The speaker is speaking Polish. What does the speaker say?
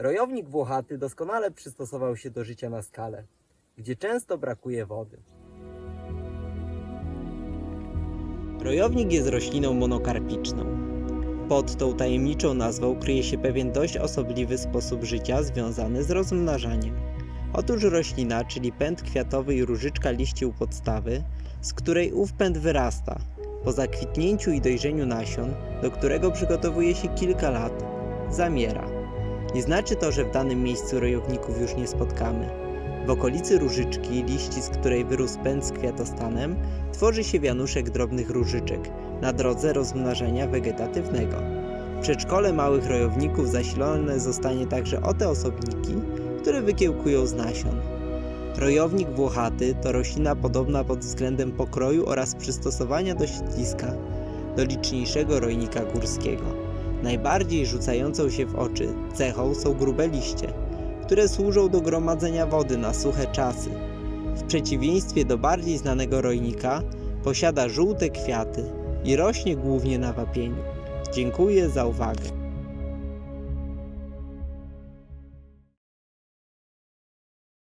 Rojownik włochaty doskonale przystosował się do życia na skale, gdzie często brakuje wody. Rojownik jest rośliną monokarpiczną. Pod tą tajemniczą nazwą kryje się pewien dość osobliwy sposób życia związany z rozmnażaniem. Otóż roślina, czyli pęd kwiatowy i różyczka liści u podstawy, z której ów pęd wyrasta, po zakwitnięciu i dojrzeniu nasion, do którego przygotowuje się kilka lat, zamiera. Nie znaczy to, że w danym miejscu rojowników już nie spotkamy. W okolicy różyczki, liści z której wyrósł pęd z kwiatostanem, tworzy się wianuszek drobnych różyczek na drodze rozmnażania wegetatywnego. Przedszkole małych rojowników zasilone zostanie także o te osobniki, które wykiełkują z nasion. Rojownik włochaty to roślina podobna pod względem pokroju oraz przystosowania do siedliska do liczniejszego rojnika górskiego. Najbardziej rzucającą się w oczy cechą są grube liście, które służą do gromadzenia wody na suche czasy. W przeciwieństwie do bardziej znanego rojnika, posiada żółte kwiaty i rośnie głównie na wapieniu. Dziękuję za uwagę.